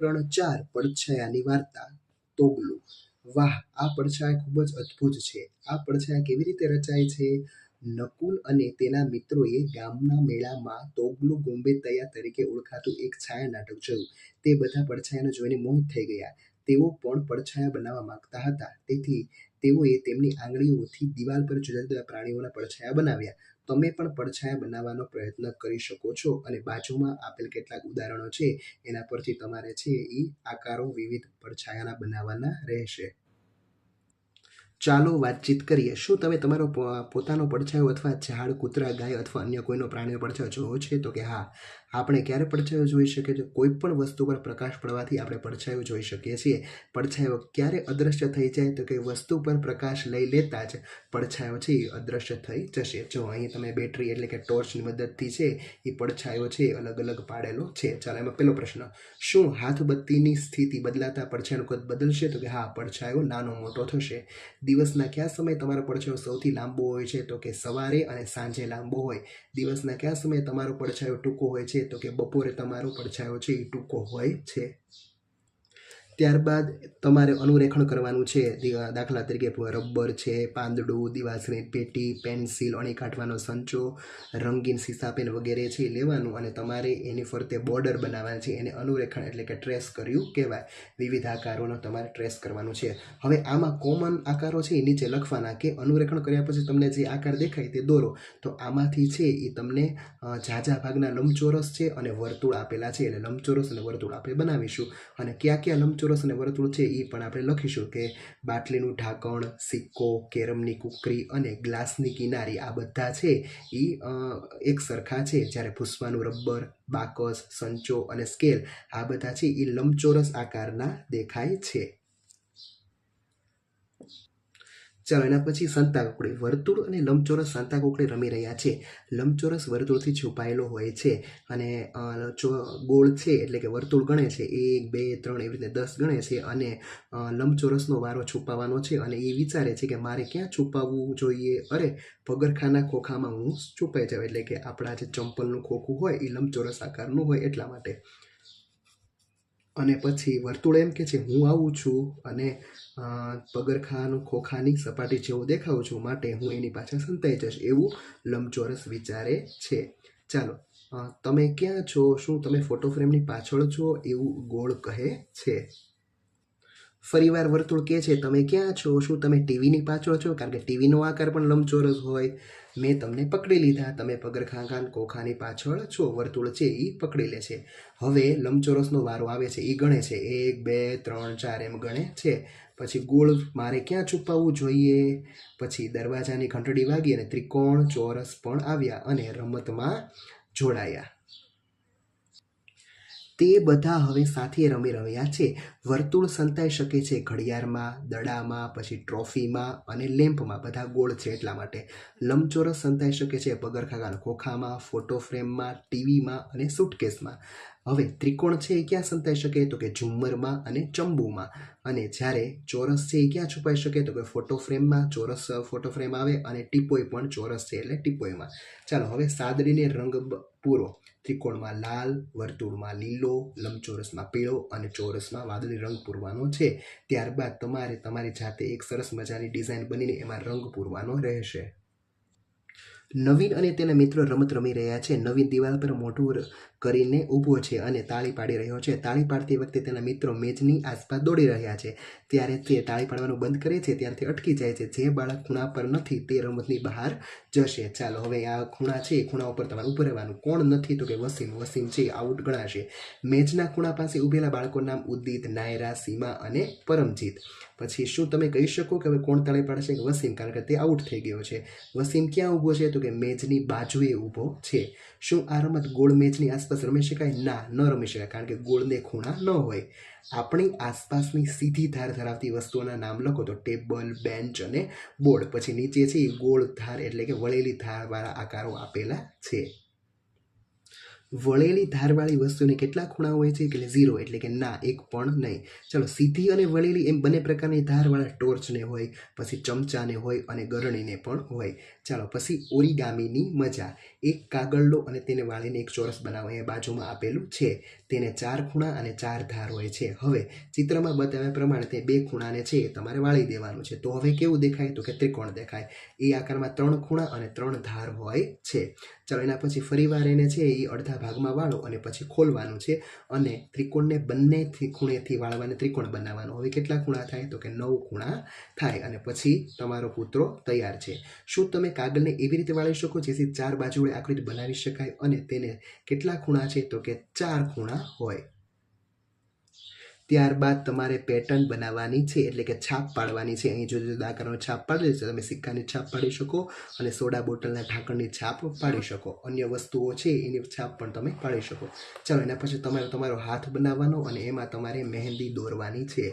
પ્રકરણ ચાર પડછાયાની વાર્તા. તોગલું. વાહ, આ પડછાયા ખૂબ જ અદ્ભુત છે. આ પડછાયા કેવી રીતે રચાય છે? નકુલ અને તેના મિત્રોએ ગામના મેળામાં તોગલું ગોમ્બેતૈયા તરીકે ઓળખાતું એક છાયા નાટક જોયું. તે બધા પડછાયાને જોઈને મોહિત થઈ ગયા. તેઓ પણ પડછાયા બનાવવા માંગતા હતા. તેથી તેઓએ તેમની આંગળીઓથી દિવાલ પર જુદા જુદા પ્રાણીઓના પડછાયા બનાવ્યા. તમે પણ પડછાયા બનાવવાનો પ્રયત્ન કરી શકો છો અને બાજુમાં આપેલ કેટલાક ઉદાહરણો છે, એના પરથી તમારે છે એ આકારો વિવિધ પડછાયાના બનાવવાના રહેશે. ચાલો વાતચીત કરીએ. શું તમે તમારો પોતાનો પડછાયો અથવા ઝાડ, કૂતરા, ગાય અથવા અન્ય કોઈનો પ્રાણીનો પડછાયો જોવો છે? તો કે હા. આપણે ક્યારે પડછાયો જોઈ શકીએ? છીએ કોઈ પણ વસ્તુ પર પ્રકાશ પડવાથી આપણે પડછાયો જોઈ શકીએ છીએ. પડછાયો ક્યારે અદૃશ્ય થઈ જાય તો કે વસ્તુ પર પ્રકાશ લઈ લેતા જ પડછાયો છે, એ અદૃશ્ય થઈ જશે. જો અહીં તમે બેટરી એટલે કે ટોર્ચની મદદથી છે, એ પડછાયો છે, અલગ અલગ પાડેલો છે. ચાલો, એમાં પહેલો પ્રશ્ન. શું હાથબત્તીની સ્થિતિ બદલાતા પડછાયાનું કદ બદલશે? તો કે હા, પડછાયો નાનો મોટો થશે. દિવસના કયા સમયે તમારો પડછાયો સૌથી લાંબો હોય છે? તો કે સવારે અને સાંજે લાંબો હોય. દિવસના કયા સમયે તમારો પડછાયો ટૂંકો હોય છે? તો કે બપોરે તમારો પડછાયો છે એ ટૂંકો હોય છે. ત્યારબાદ તમારે અનુરેખણ કરવાનું છે. દાખલા તરીકે રબર છે, પાંદડું, દિવાસની પેટી, પેન્સિલ, અણી કાઢવાનો સંચો, રંગીન સીસા, પેન વગેરે છે લેવાનું અને તમારે એની ફરતે બોર્ડર બનાવવાની છે. એને અનુરેખણ એટલે કે ટ્રેસ કર્યું કહેવાય. વિવિધ આકારોનો તમારે ટ્રેસ કરવાનું છે. હવે આમાં કોમન આકારો છે એ નીચે લખવાના કે અનુરેખણ કર્યા પછી તમને જે આકાર દેખાય તે દોરો. તો આમાંથી છે એ તમને ઝાઝા ભાગના લંબચોરસ છે અને વર્તુળ આપેલા છે. એટલે લંબચોરસ અને વર્તુળ આપણે બનાવીશું. અને કયા કયા લંબચોરસ અને વર્તુળ છે એ પણ આપણે લખીશું કે બાટલીનું ઢાંકણ, સિક્કો, કેરમની કુકરી અને ગ્લાસની કિનારી આ બધા છે એ એક સરખા છે. જ્યારે ભૂસવાનું રબર, બાકસ, સંચો અને સ્કેલ આ બધા છે એ લંબચોરસ આકારના દેખાય છે. ચાલો એના પછી સંતાકુકડી વર્તુળ અને લંબચોરસ સંતાકુકડી રમી રહ્યા છે. લંબચોરસ વર્તુળથી છુપાયેલો હોય છે અને ગોળ છે એટલે કે વર્તુળ ગણે છે, એક, બે, ત્રણ એવી રીતે દસ ગણે છે અને લંબચોરસનો વારો છુપાવવાનો છે અને એ વિચારે છે કે મારે ક્યાં છુપાવવું જોઈએ? અરે, પગરખાના ખોખામાં હું છુપાઈ જાઉં એટલે કે આપણા જે ચંપલનું ખોખું હોય એ લંબચોરસ આકારનું હોય એટલા માટે. અને પછી વર્તુળ એમ કે છે, હું આવું છું અને પગરખાનું ખોખાની સપાટી જેવું દેખાઉં છું માટે હું એની પાછળ સંતાઈ જઈશ એવું લંબચોરસ વિચારે છે. ચાલો તમે ક્યાં છો? શું તમે ફોટો ફ્રેમની પાછળ છો એવું ગોળ કહે છે? ફરીવાર વર્તુળ કે છે, તમે ક્યાં છો? શું તમે ટીવીની પાછળ છો? કારણ કે ટીવીનો આકાર પણ લંબચોરસ હોય. મેં તમને પકડી લીધા. તમે પગરખાં ખાન કોખાની પાછળ છો. વર્તુળ છે એ પકડી લે છે. હવે લંબચોરસનો વારો આવે છે. એ ગણે છે. એક, બે, ત્રણ, ચાર એમ ગણે છે. પછી ગોળ મારે ક્યાં છુપાવવું જોઈએ? પછી દરવાજાની ઘંટડી વાગી અને ત્રિકોણ ચોરસ પણ આવ્યા અને રમતમાં જોડાયા. તે બધા હવે સાથે રમી રહ્યા છે. વર્તુળ સંતાઈ શકે છે ઘડિયાળમાં, દડામાં, પછી ટ્રોફીમાં અને લેમ્પમાં બધા ગોળ છે એટલા માટે. લંબચોરસ સંતાઈ શકે છે પગરખાના ખોખામાં, ફોટો ફ્રેમમાં, ટીવીમાં અને સુટકેસમાં. હવે ત્રિકોણ છે એ ક્યાં સંતાઈ શકે? તો કે ઝુમ્મરમાં અને ચંબુમાં. અને જ્યારે ચોરસ છે એ ક્યાં છુપાઈ શકે? તો કે ફોટો ફ્રેમમાં, ચોરસ ફોટો ફ્રેમ આવે અને ટીપોય પણ ચોરસ છે એટલે ટીપોયમાં. ચાલો હવે સાદડીને રંગ પૂરો. ત્રિકોણમાં લાલ, વર્તુળમાં લીલો, લંબચોરસમાં પીળો અને ચોરસમાં વાદળી રંગ પૂરવાનો છે. ત્યારબાદ તમારે તમારી જાતે એક સરસ મજાની ડિઝાઇન બનીને એમાં રંગ પૂરવાનો રહેશે. નવીન અને તેના મિત્રો રમત રમી રહ્યા છે. નવીન દિવાલ પર મોઢું કરીને ઊભો છે અને તાળી પાડી રહ્યો છે. તાળી પાડતી વખતે તેના મિત્રો મેજની આસપાસ દોડી રહ્યા છે. ત્યારે તે તાળી પાડવાનું બંધ કરે છે. ત્યારથી અટકી જાય છે. જે બાળક ખૂણા પર નથી તે રમતની બહાર જશે. ચાલો, હવે આ ખૂણા છે. એ ખૂણા ઉપર તમારે ઊભું રહેવાનું. કોણ નથી તો કે વસીમ. વસીમ છે, આઉટ ગણાશે. મેજના ખૂણા પાસે ઊભેલા બાળકોના નામ ઉદિત, નાયરા, સીમા અને પરમજીત. પછી શું તમે કહી શકો કે હવે કોણ તાળી પાડશે? કે વસીમ, કારણ કે તે આઉટ થઈ ગયો છે. વસીમ ક્યાં ઊભો છે? તો કે મેજની બાજુએ ઊભો છે. શું આ રમત ગોળ મેજની આસપાસ રમી શકાય? ના, ન રમી શકાય, કારણ કે ગોળને ખૂણા ન હોય. આપણી આસપાસની સીધી ધાર ધરાવતી વસ્તુઓના નામ લખો તો ટેબલ, બેન્ચ અને બોર્ડ. પછી નીચે છે એ ગોળ ધાર એટલે કે વળેલી ધારવાળા આકારો આપેલા છે. વળેલી ધારવાળી વસ્તુને કેટલા ખૂણા હોય છે? કે ઝીરો, એટલે કે ના, એક પણ નહીં. ચલો, સીધી અને વળેલી એમ બંને પ્રકારની ધારવાળા ટોર્ચને હોય, પછી ચમચાને હોય અને ગરણીને પણ હોય. ચાલો પછી ઓરિગામીની મજા. એક કાગળ લો અને તેને વાળીને એક ચોરસ બનાવો. અહીંયા બાજુમાં આપેલું છે. તેને ચાર ખૂણા અને ચાર ધાર હોય છે. હવે ચિત્રમાં બતાવ્યા પ્રમાણે તે બે ખૂણાને છે એ તમારે વાળી દેવાનું છે. તો હવે કેવું દેખાય? તો કે ત્રિકોણ દેખાય. એ આકારમાં ત્રણ ખૂણા અને ત્રણ ધાર હોય છે. ચાલો એના પછી ફરીવાર એને છે એ અડધા ભાગમાં વાળો અને પછી ખોલવાનું છે અને ત્રિકોણને બંનેથી ખૂણેથી વાળવાને ત્રિકોણ બનાવવાનું. હવે કેટલા ખૂણા થાય? તો કે નવ ખૂણા થાય અને પછી તમારો કૂતરો તૈયાર છે. શું તમે કાગળને એવી રીતે વાળી શકો જેથી ચાર બાજુ વડે આકૃતિ બનાવી શકાય અને તેને કેટલા ખૂણા છે તો કે ચાર ખૂણા હોય. ત્યારબાદ તમારે પેટર્ન બનાવવાની છે એટલે કે છાપ પાડવાની છે. અહીં જુદા જુદા આકારનો છાપ પાડી છે. તમે સિક્કાની છાપ પાડી શકો અને સોડા બોટલના ઢાંકણની છાપ પાડી શકો. અન્ય વસ્તુઓ છે એની છાપ પણ તમે પાડી શકો. ચાલો એના પછી તમારે તમારો હાથ બનાવવાનો અને એમાં તમારે મહેંદી દોરવાની છે.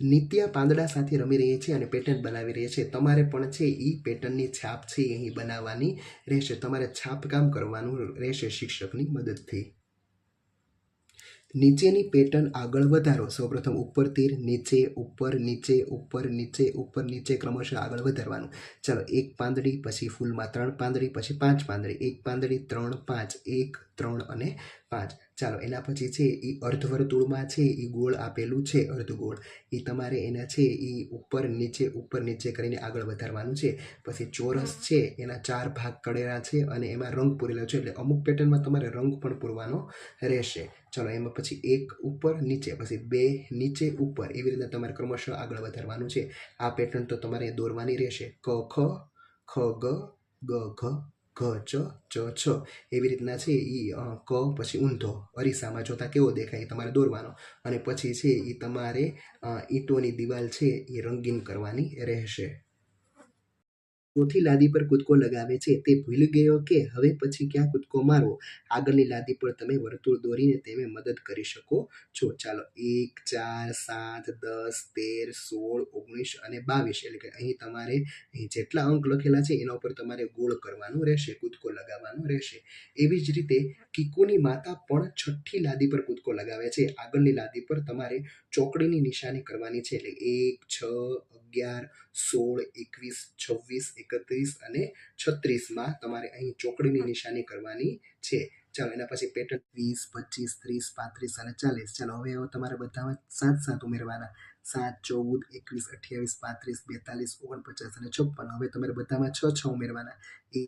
નિત્યા પાંદડા સાથે રમી રહી છે અને પેટર્ન બનાવી રહી છે. તમારે પણ છે એ પેટર્નની છાપ છે અહીં બનાવવાની રહેશે. તમારે છાપકામ કરવાનું રહેશે શિક્ષકની મદદથી. નીચેની પેટર્ન આગળ વધારો. સૌપ્રથમ ઉપર તીર, નીચે ઉપર નીચે ઉપર નીચે ઉપર, નીચે ક્રમશઃ આગળ વધારવાનું. ચાલો, એક પાંદડી, પછી ફૂલમાં ત્રણ પાંદડી, પછી પાંચ પાંદડી. એક પાંદડી, ત્રણ, પાંચ. એક ત્રણ અને પાંચ. ચાલો, એના પછી છે એ અર્ધવર્તુળમાં છે એ ગોળ આપેલું છે, અર્ધગોળ. એ તમારે એના છે એ ઉપર નીચે ઉપર નીચે કરીને આગળ વધારવાનું છે. પછી ચોરસ છે, એના ચાર ભાગ કડેલા છે અને એમાં રંગ પૂરેલો છે. એટલે અમુક પેટર્નમાં તમારે રંગ પણ પૂરવાનો રહેશે. ચલો, એમાં પછી એક ઉપર નીચે, પછી બે નીચે ઉપર. એવી રીતના તમારે ક્રમશઃ આગળ વધારવાનું છે. આ પેટર્ન તો તમારે દોરવાની રહેશે. ક, ખ ખ, ગ ગ, ઘ ઘ ચ ચ છ. એવી રીતના છે એ ક, પછી ઊંધો. અરીસામાં જોતા કેવો દેખાય એ તમારે દોરવાનો. અને પછી છે એ તમારે ઈંટોની દિવાલ છે એ રંગીન કરવાની રહેશે. ચોથી લાદી પર કૂદકો લગાવે છે. તે ભૂલી ગયો કે હવે પછી ક્યાં કૂદકો મારવો? આગળની લાદી પર તમે વર્તુળ દોરીને તેને મદદ કરી શકો છો. ચાલો, એક, ચાર, સાત, દસ, તેર, સોળ, ઓગણીસ અને બાવીસ. એટલે કે અહીં તમારે અહીં જેટલા અંક લખેલા છે, એના ઉપર તમારે ગોળ કરવાનું રહેશે, કૂદકો લગાવવાનો રહેશે. એવી જ રીતે કીકુની માતા પણ છઠ્ઠી લાદી પર કૂદકો લગાવે છે. આગળની લાદી પર તમારે ચોકડીની નિશાની કરવાની છે. એટલે એક, છ, અગિયાર, સોળ, એકવીસ, છવ્વીસ, એકત્રીસ અને છત્રીસમાં તમારે અહીં ચોકડીની નિશાની કરવાની છે. ચાલો, એના પછી પેટર્ન વીસ, પચીસ, ત્રીસ, પાંત્રીસ અને ચાલીસ. ચાલો, હવે તમારે બધામાં સાત સાત ઉમેરવાના. સાત, ચૌદ, એકવીસ, અઠ્યાવીસ, પાંત્રીસ, બેતાલીસ, ઓગણપચાસ અને છપ્પન. હવે તમારે બધામાં છ છ ઉમેરવાના. એક